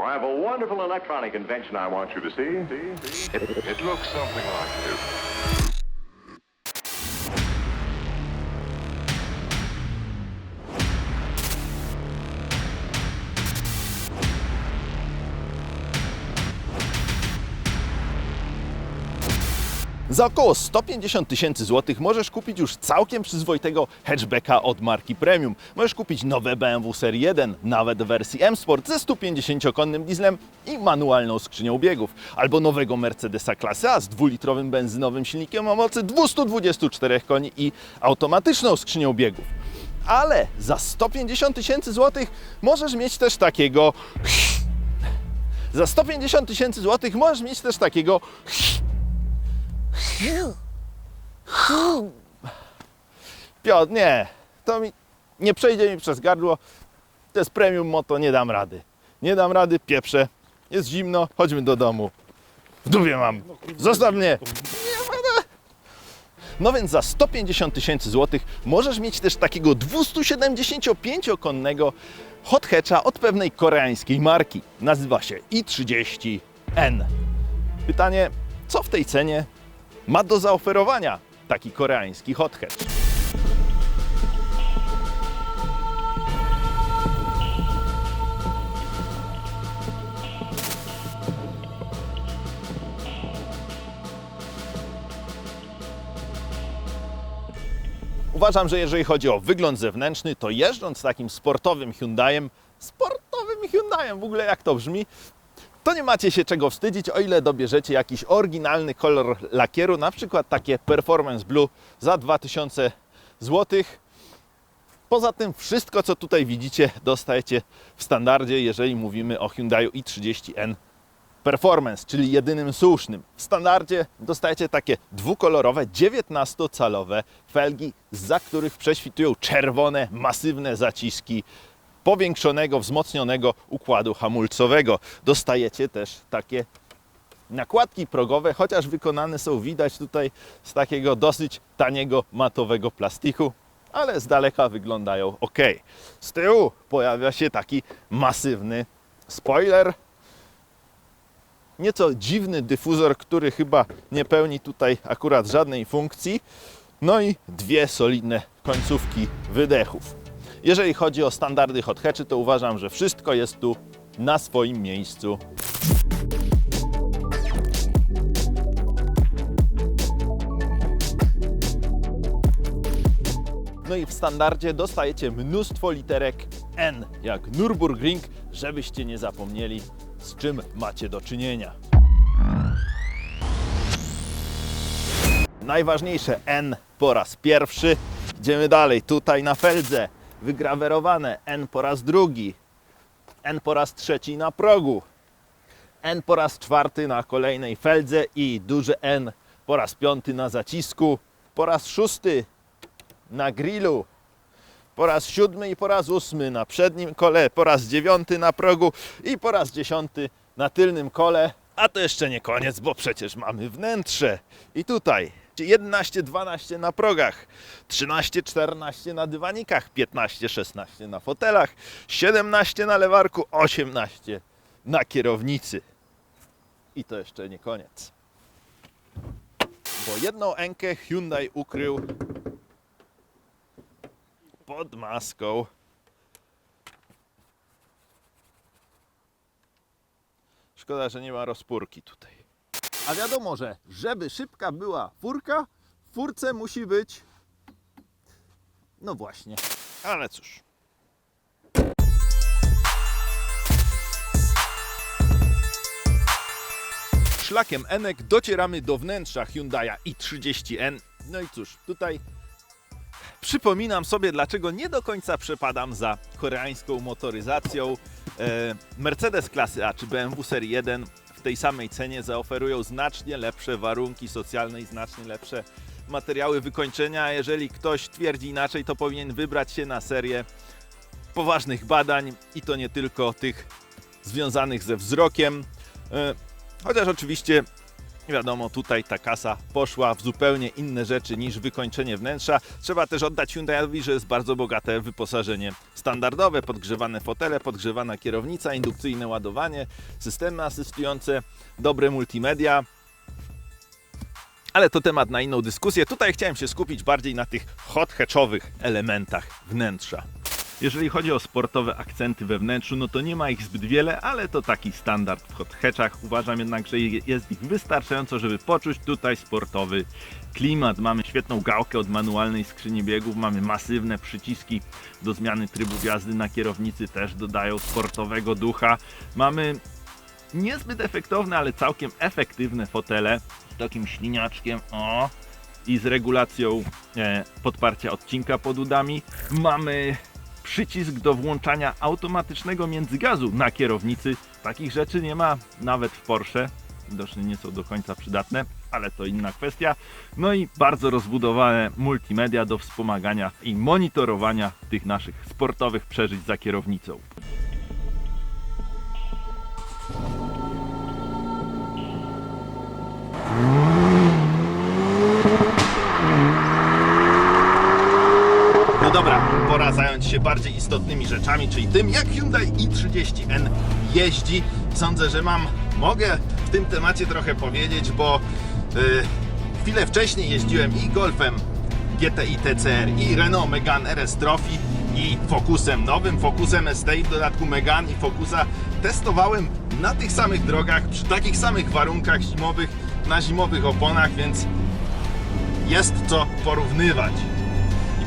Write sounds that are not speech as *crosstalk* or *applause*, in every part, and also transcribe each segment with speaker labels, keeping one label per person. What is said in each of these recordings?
Speaker 1: Well, I have a wonderful electronic invention I want you to see. see, see.
Speaker 2: It, it looks something like this.
Speaker 3: Za około 150 tysięcy złotych możesz kupić już całkiem przyzwoitego hatchbacka od marki Premium. Możesz kupić nowe BMW Serii 1, nawet w wersji M-Sport ze 150-konnym dieslem i manualną skrzynią biegów. Albo nowego Mercedesa klasy A z dwulitrowym benzynowym silnikiem o mocy 224 koni i automatyczną skrzynią biegów. Ale za 150 tysięcy złotych możesz mieć też takiego... *laughs* Za 150 tysięcy złotych możesz mieć też takiego Piotr, nie, to mi nie przejdzie mi przez gardło. To jest premium moto, nie dam rady. Nie dam rady, pieprzę. Jest zimno, chodźmy do domu. W dupie mam. Zostaw mnie. No więc za 150 tysięcy złotych możesz mieć też takiego 275-konnego hot hatcha od pewnej koreańskiej marki. Nazywa się i30N. Pytanie, co w tej cenie ma do zaoferowania taki koreański hot hatch? Uważam, że jeżeli chodzi o wygląd zewnętrzny, to jeżdżąc takim sportowym Hyundaiem, sportowym Hyundaiem w ogóle jak to brzmi, to nie macie się czego wstydzić, o ile dobierzecie jakiś oryginalny kolor lakieru, na przykład takie Performance Blue za 2000 zł. Poza tym wszystko, co tutaj widzicie, dostajecie w standardzie, jeżeli mówimy o Hyundai i30N Performance, czyli jedynym słusznym. W standardzie dostajecie takie dwukolorowe, 19-calowe felgi, za których prześwitują czerwone, masywne zaciski powiększonego, wzmocnionego układu hamulcowego. Dostajecie też takie nakładki progowe, chociaż wykonane są, widać tutaj, z takiego dosyć taniego, matowego plastiku, ale z daleka wyglądają ok. Z tyłu pojawia się taki masywny spoiler, nieco dziwny dyfuzor, który chyba nie pełni tutaj akurat żadnej funkcji. No i dwie solidne końcówki wydechów. Jeżeli chodzi o standardy hot hatchy, to uważam, że wszystko jest tu na swoim miejscu. No i w standardzie dostajecie mnóstwo literek N, jak Nürburgring, żebyście nie zapomnieli, z czym macie do czynienia. Najważniejsze N po raz pierwszy. Idziemy dalej. Tutaj na feldze wygrawerowane N po raz drugi. N po raz trzeci na progu. N po raz czwarty na kolejnej feldze i duże N po raz piąty na zacisku. Po raz szósty na grillu. Po raz siódmy i po raz ósmy na przednim kole, po raz dziewiąty na progu i po raz dziesiąty na tylnym kole. A to jeszcze nie koniec, bo przecież mamy wnętrze. I tutaj 11, 12 na progach, 13, 14 na dywanikach, 15, 16 na fotelach, 17 na lewarku, 18 na kierownicy. I to jeszcze nie koniec. Bo jedną enkę Hyundai ukrył pod maską. Szkoda, że nie ma rozpórki tutaj. A wiadomo, że żeby szybka była furka, w furce musi być. No właśnie. Ale cóż. Szlakiem Enek docieramy do wnętrza Hyundai'a i30N. No i cóż, tutaj przypominam sobie, dlaczego nie do końca przepadam za koreańską motoryzacją. E, Mercedes klasy A czy BMW Serii 1 tej samej cenie zaoferują znacznie lepsze warunki socjalne i znacznie lepsze materiały wykończenia. A jeżeli ktoś twierdzi inaczej, to powinien wybrać się na serię poważnych badań i to nie tylko tych związanych ze wzrokiem. E, Chociaż oczywiście Wiadomo, tutaj ta kasa poszła w zupełnie inne rzeczy niż wykończenie wnętrza. Trzeba też oddać Hyundaiowi, że jest bardzo bogate wyposażenie standardowe, podgrzewane fotele, podgrzewana kierownica, indukcyjne ładowanie, systemy asystujące, dobre multimedia. Ale to temat na inną dyskusję. Tutaj chciałem się skupić bardziej na tych hot hatchowych elementach wnętrza. Jeżeli chodzi o sportowe akcenty we wnętrzu, no to nie ma ich zbyt wiele, ale to taki standard w hot hatchach. Uważam jednak, że je- jest ich wystarczająco, żeby poczuć tutaj sportowy klimat. Mamy świetną gałkę od manualnej skrzyni biegów, mamy masywne przyciski do zmiany trybu jazdy na kierownicy, też dodają sportowego ducha. Mamy niezbyt efektowne, ale całkiem efektywne fotele z takim śliniaczkiem, o, i z regulacją e, podparcia odcinka pod udami. Mamy przycisk do włączania automatycznego międzygazu na kierownicy. Takich rzeczy nie ma nawet w Porsche. Widocznie nie są do końca przydatne, ale to inna kwestia. No i bardzo rozbudowane multimedia do wspomagania i monitorowania tych naszych sportowych przeżyć za kierownicą. Się bardziej istotnymi rzeczami, czyli tym, jak Hyundai i30N jeździ. Sądzę, że mam, mogę w tym temacie trochę powiedzieć, bo y, chwilę wcześniej jeździłem i Golfem GTI TCR, i Renault Megane RS Trophy, i Focusem, nowym Focusem ST, w dodatku Megane i Focusa testowałem na tych samych drogach, przy takich samych warunkach zimowych, na zimowych oponach, więc jest co porównywać.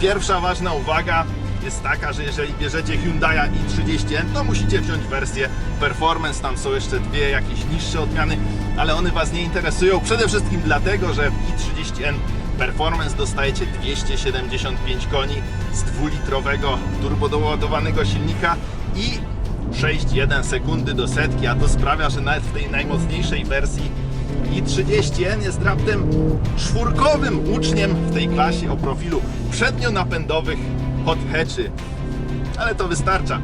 Speaker 3: Pierwsza ważna uwaga jest taka, że jeżeli bierzecie Hyundai i30N, to musicie wziąć wersję Performance. Tam są jeszcze dwie jakieś niższe odmiany, ale one Was nie interesują. Przede wszystkim dlatego, że w i30N Performance dostajecie 275 koni z dwulitrowego turbodoładowanego silnika i 6,1 sekundy do setki, a to sprawia, że nawet w tej najmocniejszej wersji i 30N jest raptem czwórkowym uczniem w tej klasie o profilu przednionapędowych hot hatchy. Ale to wystarcza.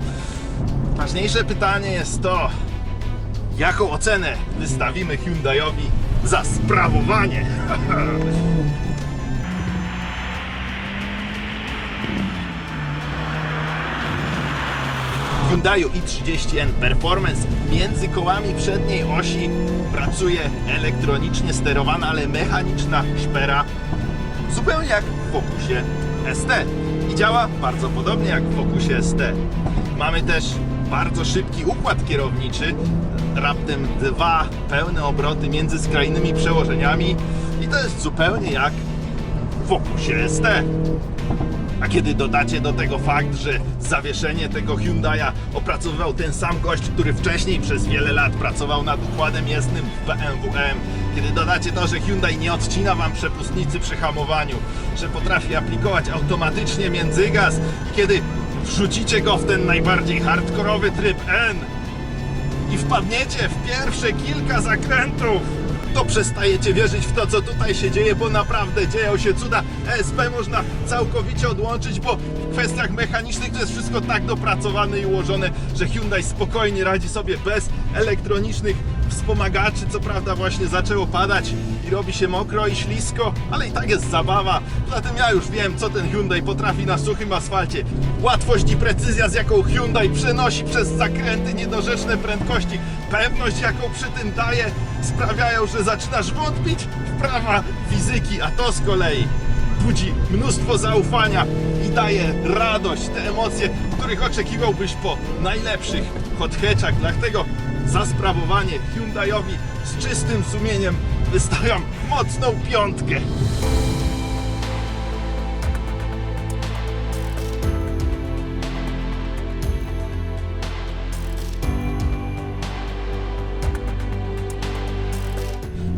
Speaker 3: Ważniejsze pytanie jest to, jaką ocenę wystawimy Hyundaiowi za sprawowanie. *laughs* Hyundai i30N Performance między kołami przedniej osi pracuje elektronicznie sterowana, ale mechaniczna szpera, zupełnie jak w Focusie ST. Działa bardzo podobnie jak w Focusie ST. Mamy też bardzo szybki układ kierowniczy, raptem dwa pełne obroty między skrajnymi przełożeniami i to jest zupełnie jak w Focusie ST. A kiedy dodacie do tego fakt, że zawieszenie tego Hyundai'a opracowywał ten sam gość, który wcześniej przez wiele lat pracował nad układem jezdnym w BMW M, kiedy dodacie to, że Hyundai nie odcina Wam przepustnicy przy hamowaniu, że potrafi aplikować automatycznie międzygaz, kiedy wrzucicie go w ten najbardziej hardkorowy tryb N i wpadniecie w pierwsze kilka zakrętów, to przestajecie wierzyć w to, co tutaj się dzieje, bo naprawdę dzieją się cuda. ESP można całkowicie odłączyć, bo w kwestiach mechanicznych to jest wszystko tak dopracowane i ułożone, że Hyundai spokojnie radzi sobie bez elektronicznych wspomagaczy. Co prawda właśnie zaczęło padać i robi się mokro i ślisko, ale i tak jest zabawa. Zatem ja już wiem, co ten Hyundai potrafi na suchym asfalcie. Łatwość i precyzja, z jaką Hyundai przenosi przez zakręty niedorzeczne prędkości, pewność, jaką przy tym daje, sprawiają, że zaczynasz wątpić w prawa fizyki, a to z kolei budzi mnóstwo zaufania i daje radość, te emocje, których oczekiwałbyś po najlepszych hot hatchach. Dlatego za sprawowanie Hyundaiowi z czystym sumieniem wystawiam mocną piątkę.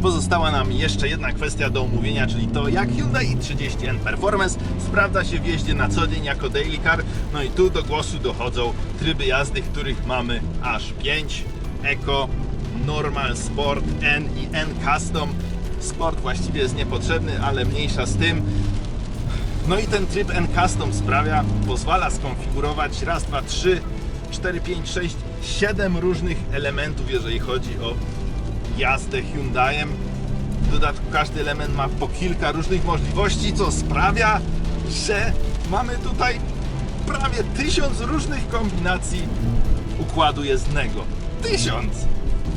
Speaker 3: Pozostała nam jeszcze jedna kwestia do omówienia, czyli to jak Hyundai i30N Performance sprawdza się w jeździe na co dzień jako daily car. No i tu do głosu dochodzą tryby jazdy, których mamy aż 5. Eco, Normal, Sport, N i N Custom. Sport właściwie jest niepotrzebny, ale mniejsza z tym. No i ten tryb N Custom sprawia, pozwala skonfigurować raz, dwa, trzy, cztery, pięć, sześć, siedem różnych elementów, jeżeli chodzi o jazdę Hyundaiem. W dodatku każdy element ma po kilka różnych możliwości, co sprawia, że mamy tutaj prawie tysiąc różnych kombinacji układu jezdnego. Tysiąc!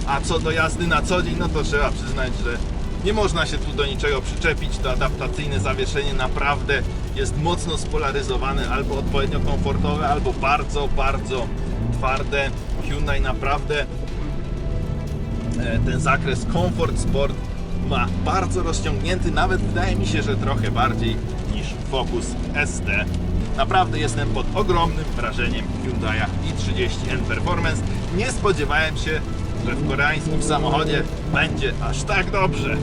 Speaker 3: A co do jazdy na co dzień, no to trzeba przyznać, że nie można się tu do niczego przyczepić. To adaptacyjne zawieszenie naprawdę jest mocno spolaryzowane, albo odpowiednio komfortowe, albo bardzo, bardzo twarde. Hyundai naprawdę e, ten zakres komfort sport ma bardzo rozciągnięty, nawet wydaje mi się, że trochę bardziej niż Focus ST. Naprawdę jestem pod ogromnym wrażeniem Hyundai i30N Performance. Nie spodziewałem się, że w koreańskim samochodzie będzie aż tak dobrze.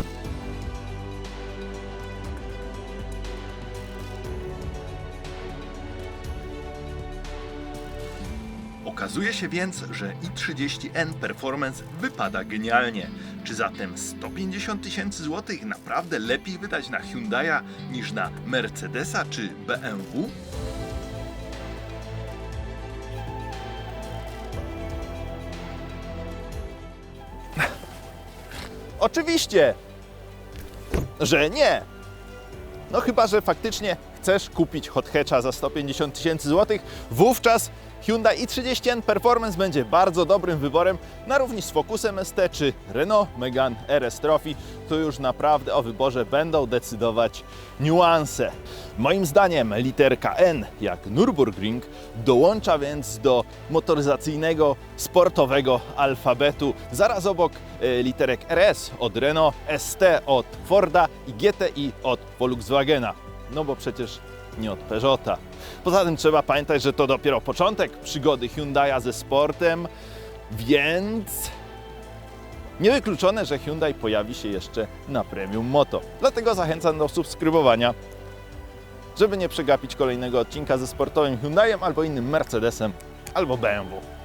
Speaker 3: Okazuje się więc, że i30N Performance wypada genialnie. Czy zatem 150 tysięcy złotych naprawdę lepiej wydać na Hyundai'a niż na Mercedesa czy BMW? Oczywiście, że nie. No chyba, że faktycznie chcesz kupić hot hatcha za 150 tysięcy złotych, wówczas Hyundai i30N Performance będzie bardzo dobrym wyborem na równi z Focusem ST czy Renault Megane RS Trophy. Tu już naprawdę o wyborze będą decydować niuanse. Moim zdaniem literka N, jak Nürburgring, dołącza więc do motoryzacyjnego, sportowego alfabetu. Zaraz obok e, literek RS od Renault, ST od Forda i GTI od Volkswagena. No bo przecież nie od Peugeota. Poza tym trzeba pamiętać, że to dopiero początek przygody Hyundai'a ze sportem, więc niewykluczone, że Hyundai pojawi się jeszcze na Premium Moto. Dlatego zachęcam do subskrybowania, żeby nie przegapić kolejnego odcinka ze sportowym Hyundaiem albo innym Mercedesem albo BMW.